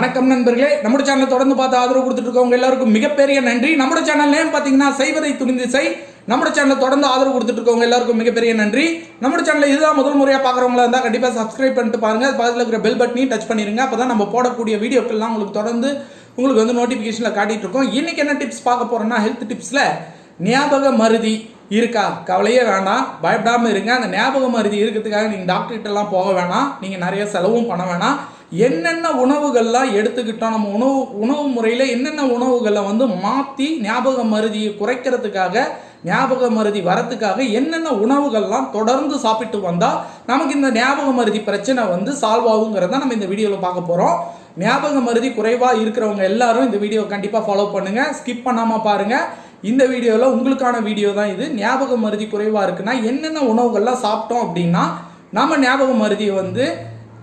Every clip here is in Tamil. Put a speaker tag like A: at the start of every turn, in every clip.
A: வணக்கம் நண்பர்களே. நம்ம சேனலை தொடர்ந்து பார்த்து ஆதரவு கொடுத்துட்டு இருக்கவங்க எல்லாருக்கும் மிகப்பெரிய நன்றி. நம்ம சேனல் நேம் பார்த்தீங்கன்னா செய்வதை துணிந்து செய். நம்ம சேனலை தொடர்ந்து ஆதரவு கொடுத்துட்டு இருக்கவங்க எல்லாருக்கும் மிகப்பெரிய நன்றி. நம்முடைய சேனலில் இதுதான் முதல் முறையாக பார்க்குறவங்களா இருந்தால் கண்டிப்பாக சப்ஸ்கிரைப் பண்ணிட்டு பாருங்க. அது பக்கத்தில் இருக்கிற பெல் பட்டனையும் டச் பண்ணிருங்க. அப்போ தான் நம்ம போடக்கூடிய வீடியோக்கள்லாம் உங்களுக்கு தொடர்ந்து உங்களுக்கு வந்து நோட்டிஃபிகேஷனில் காட்டிட்டு இருக்கோம். இன்றைக்கி என்ன டிப்ஸ் பார்க்க போகிறோம்னா ஹெல்த் டிப்ஸில் ஞாபக மருதி. இருக்கா? கவலையே வேண்டாம் பயப்படாமல் இருங்க. அந்த ஞாபக மருதி இருக்கிறதுக்காக நீங்கள் டாக்டர்கிட்டலாம் போக வேணாம். நீங்கள் நிறைய செலவும் பண்ண வேணாம். என்னென்ன உணவுகள்லாம் எடுத்துக்கிட்டோம்? நம்ம உணவு உணவு முறையில் என்னென்ன உணவுகளை வந்து மாற்றி ஞாபக மருதியை குறைக்கிறதுக்காக ஞாபக மருதி வரத்துக்காக என்னென்ன உணவுகள்லாம் தொடர்ந்து சாப்பிட்டு வந்தால் நமக்கு இந்த ஞாபக மருதி பிரச்சனை வந்து சால்வ் ஆகுங்கிறத நம்ம இந்த வீடியோவில் பார்க்க போகிறோம் ஞாபக மருதி குறைவாக இருக்கிறவங்க எல்லாரும் இந்த வீடியோ கண்டிப்பாக ஃபாலோ பண்ணுங்கள் ஸ்கிப் பண்ணாமல் பாருங்கள் இந்த வீடியோவில் உங்களுக்கான வீடியோ தான் இது. ஞாபக மருதி குறைவாக இருக்குன்னா என்னென்ன உணவுகள்லாம் சாப்பிட்டோம் அப்படின்னா நம்ம ஞாபக மருதியை வந்து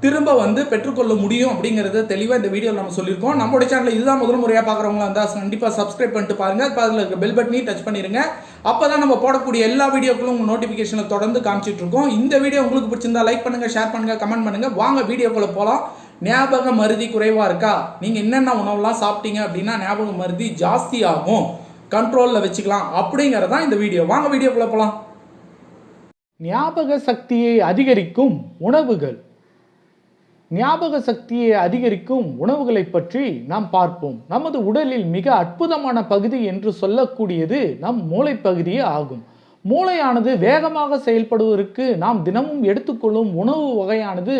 A: திரும்ப வந்து பெற்றுக்கொள்ள முடியும் அப்படிங்கிறத தெளிவாக இந்த வீடியோவில் நம்ம சொல்லியிருக்கோம். நம்மளுடைய சேனலில் இதுதான் முதல் முறையாக பார்க்குறவங்களா இருந்தால் கண்டிப்பாக சப்ஸ்கிரைப் பண்ணிட்டு பாருங்கள் இப்போ அதில் இருக்க பெல் பட்டனையும் டச் பண்ணிடுங்க அப்போ தான் நம்ம போடக்கூடிய எல்லா வீடியோக்களும் உங்கள் நோட்டிஃபிகேஷனில் தொடர்ந்து காமிச்சிட்ருக்கோம் இந்த வீடியோ உங்களுக்கு பிடிச்சிருந்தா லைக் பண்ணுங்கள் ஷேர் பண்ணுங்கள் கமெண்ட் பண்ணுங்கள் வாங்க வீடியோக்குள்ள போகலாம் ஞாபக மருதி குறைவாக இருக்கா? நீங்கள் என்னென்ன உணவுலாம் சாப்பிட்டீங்க அப்படின்னா ஞாபக மருதி ஜாஸ்தி ஆகும் கண்ட்ரோலில் வச்சுக்கலாம் அப்படிங்கிறதான் இந்த வீடியோ வாங்க வீடியோக்குள்ள போகலாம்
B: ஞாபக சக்தியை அதிகரிக்கும் உணவுகள். ஞாபக சக்தியை அதிகரிக்கும் உணவுகளை பற்றி நாம் பார்ப்போம். நமது உடலில் மிக அற்புதமான பகுதி என்று சொல்லக்கூடியது நம் மூளை பகுதியே ஆகும். மூளையானது வேகமாக செயல்படுவதற்கு நாம் தினமும் எடுத்துக்கொள்ளும் உணவு வகையானது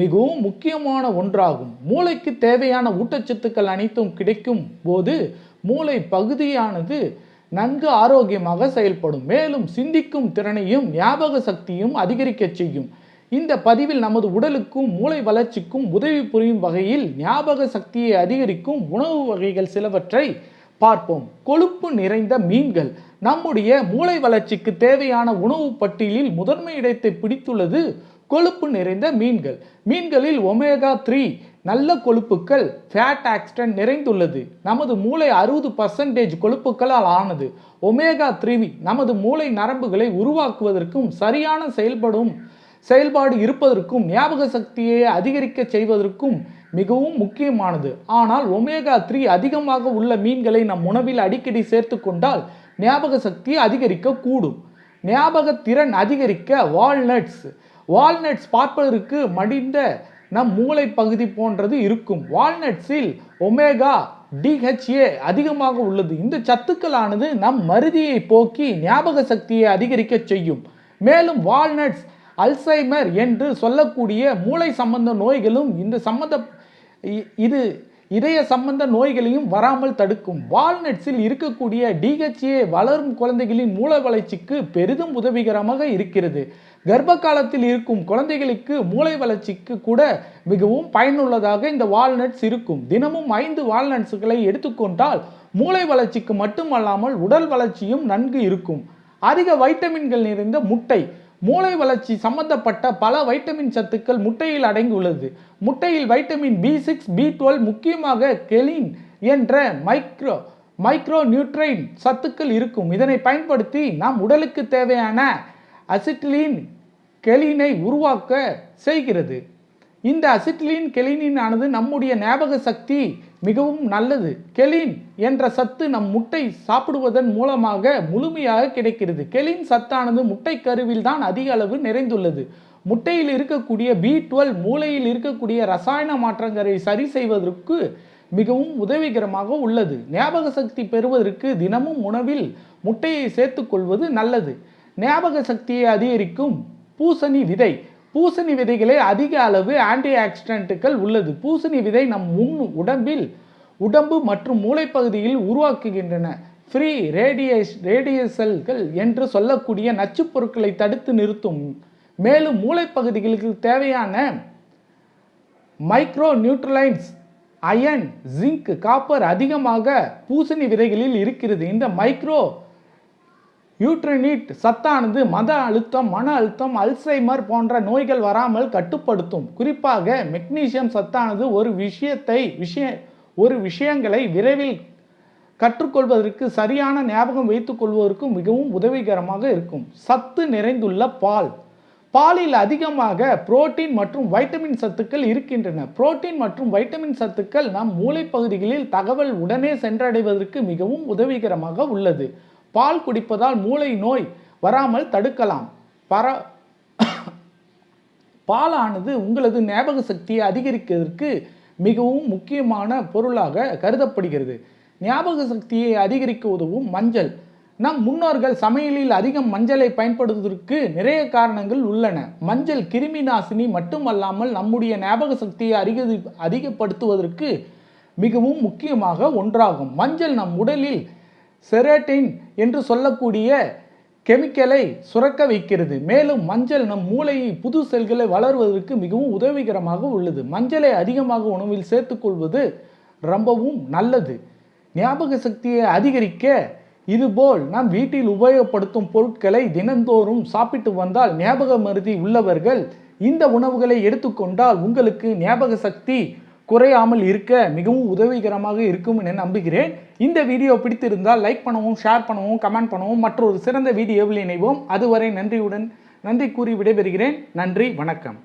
B: மிகவும் முக்கியமான ஒன்றாகும். மூளைக்கு தேவையான ஊட்டச்சத்துக்கள் அனைத்தும் கிடைக்கும் போது மூளை பகுதியானது நன்கு ஆரோக்கியமாக செயல்படும். மேலும் சிந்திக்கும் திறனையும் ஞாபக சக்தியும் அதிகரிக்கச் செய்யும். இந்த பதிவில் நமது உடலுக்கும் மூளை வளர்ச்சிக்கும் உதவி புரியும் வகையில் ஞாபக சக்தியை அதிகரிக்கும் உணவு வகைகள் சிலவற்றை பார்ப்போம். கொழுப்பு நிறைந்த மீன்கள். நம்முடைய மூளை வளர்ச்சிக்கு தேவையான உணவு பட்டியலில் முதன்மை இடத்தை பிடித்துள்ளது கொழுப்பு நிறைந்த மீன்கள். மீன்களில் ஒமேகா த்ரீ நல்ல கொழுப்புக்கள் ஃபேட் ஆக்சிடென்ட் நிறைந்துள்ளது. நமது மூளை அறுபது பர்சன்டேஜ் கொழுப்புக்களால் ஆனது. ஒமேகா த்ரீவி நமது மூளை நரம்புகளை உருவாக்குவதற்கும் சரியான செயல்படும் செயல்பாடு இருப்பதற்கும் ஞாபக சக்தியை அதிகரிக்க செய்வதற்கும் மிகவும் முக்கியமானது. ஆனால் ஒமேகா த்ரீ அதிகமாக உள்ள மீன்களை நம் உணவில் அடிக்கடி சேர்த்து கொண்டால் ஞாபக சக்தி அதிகரிக்க கூடும் ஞாபக திறன் அதிகரிக்க வால்நட்ஸ் வால்நட்ஸ் பார்ப்பதற்கு மடிந்த நம் மூளை பகுதி போன்றது இருக்கும். வால்நட்ஸில் ஒமேகா டிஹெச்ஏ அதிகமாக உள்ளது. இந்த சத்துக்களானது நம் மருதியை போக்கி ஞாபக சக்தியை அதிகரிக்க செய்யும். மேலும் வால்நட்ஸ் அல்சைமர் என்று சொல்லக்கூடிய மூளை சம்பந்த நோய்களும் இந்த சம்பந்த இ- இது இதய சம்பந்த நோய்களையும் வராமல் தடுக்கும். வால்நட்ஸில் இருக்கக்கூடிய டிஹெச்ஏ வளரும் குழந்தைகளின் மூளை வளர்ச்சிக்கு பெரிதும் உதவிகரமாக இருக்கிறது. கர்ப்ப காலத்தில் இருக்கும் குழந்தைகளுக்கு மூளை வளர்ச்சிக்கு கூட மிகவும் பயனுள்ளதாக இந்த வால்நட்ஸ் இருக்கும். தினமும் ஐந்து வால்நட்ஸ்களை எடுத்துக்கொண்டால் மூளை வளர்ச்சிக்கு மட்டுமல்லாமல் உடல் வளர்ச்சியும் நன்கு இருக்கும். அதிக வைட்டமின்கள் நிறைந்த முட்டை மூளை வளர்ச்சி சம்பந்தப்பட்ட பல வைட்டமின் சத்துக்கள் முட்டையில் அடங்கியுள்ளது. முட்டையில் vitamin B six B twelve முக்கியமாக கெலின் என்ற மைக்ரோ மைக்ரோ நியூட்ரைன் சத்துக்கள் இருக்கும். இதனை பயன்படுத்தி நாம் உடலுக்கு தேவையான அசிட்டிலின் கெலினை உருவாக்க செய்கிறது. இந்த அசிட்டிலின் கெலினின் ஆனது நம்முடைய ஞாபக சக்தி மிகவும் நல்லது. கெலின் என்ற சத்து நம் முட்டை சாப்பிடுவதன் மூலமாக முழுமையாக கிடைக்கிறது. கெலின் சத்தானது முட்டை கருவில் தான் அதிக அளவு நிறைந்துள்ளது. முட்டையில் இருக்கக்கூடிய பி டுவெல் மூளையில் இருக்கக்கூடிய ரசாயன மாற்றங்களை சரி செய்வதற்கு மிகவும் உதவிகரமாக உள்ளது. ஞாபக சக்தி பெறுவதற்கு தினமும் உணவில் முட்டையை சேர்த்துக்கொள்வது நல்லது. ஞாபக சக்தியை அதிகரிக்கும் பூசணி விதை பூசணி விதைகளே அதிக அளவு ஆன்டி ஆக்சிடென்ட்டுகள் உள்ளது. பூசணி விதை நம் முன் உடம்பில் உடம்பு மற்றும் மூளைப்பகுதியில் உருவாக்குகின்றன. ஃப்ரீ ரேடியேஷ் ரேடியேசல்கள் என்று சொல்லக்கூடிய நச்சுப் பொருட்களை தடுத்து நிறுத்தும். மேலும் மூளைப்பகுதிகளுக்கு தேவையான micro nutrients iron zinc copper அதிகமாக பூசணி விதைகளில் இருக்கிறது. இந்த மைக்ரோ யூட்ரினிட் சத்தானது மத அழுத்தம் மன அழுத்தம் அல்சைமர் போன்ற நோய்கள் வராமல் கட்டுப்படுத்தும். குறிப்பாக மெக்னீசியம் சத்தானது ஒரு விஷயத்தை விஷய ஒரு விஷயங்களை விரைவில் கற்றுக்கொள்வதற்கு சரியான ஞாபகம் வைத்துக்கொள்வதற்கும் மிகவும் உதவிகரமாக இருக்கும். சத்து நிறைந்துள்ள பால். பாலில் அதிகமாக புரோட்டீன் மற்றும் வைட்டமின் சத்துக்கள் இருக்கின்றன. புரோட்டீன் மற்றும் வைட்டமின் சத்துக்கள் நம் மூளைப்பகுதிகளில் தகவல் உடனே சென்றடைவதற்கு மிகவும் உதவிகரமாக உள்ளது. பால் குடிப்பதால் மூளை நோய் வராமல் தடுக்கலாம். பர பாலானது உங்களது ஞாபக சக்தியை அதிகரிக்கிறதுக்கு மிகவும் முக்கியமான பொருளாக கருதப்படுகிறது. ஞாபக சக்தியை அதிகரிக்க உதவும் மஞ்சள். நம் முன்னோர்கள் சமையலில் அதிகம் மஞ்சளை பயன்படுத்துவதற்கு நிறைய காரணங்கள் உள்ளன. மஞ்சள் கிருமி நாசினி மட்டுமல்லாமல் நம்முடைய ஞாபக சக்தியை அதிகரி அதிகப்படுத்துவதற்கு மிகவும் முக்கியமாக ஒன்றாகும். மஞ்சள் நம் உடலில் செரட்டின் என்று சொல்லக்கூடிய கெமிக்கலை சுரக்க வைக்கிறது. மேலும் மஞ்சள் நம் மூளையை புது செல்களை வளர்வதற்கு மிகவும் உதவிகரமாக உள்ளது. மஞ்சளை அதிகமாக உணவில் சேர்த்துக்கொள்வது ரொம்பவும் நல்லது. ஞாபக சக்தியை அதிகரிக்க இதுபோல் நாம் வீட்டில் உபயோகப்படுத்தும் பொருட்களை தினந்தோறும் சாப்பிட்டு வந்தால் ஞாபக மருதி உள்ளவர்கள் இந்த உணவுகளை எடுத்துக்கொண்டால் உங்களுக்கு ஞாபக சக்தி குறையாமல் இருக்க மிகவும் உதவிகரமாக இருக்கும் என நம்புகிறேன். இந்த வீடியோ பிடித்திருந்தால் லைக் பண்ணவும் ஷேர் பண்ணவும் கமெண்ட் பண்ணவும் மற்றொரு சிறந்த வீடியோவில் இணைவோம். அதுவரை நன்றியுடன் நன்றி கூறி விடைபெறுகிறேன். நன்றி வணக்கம்.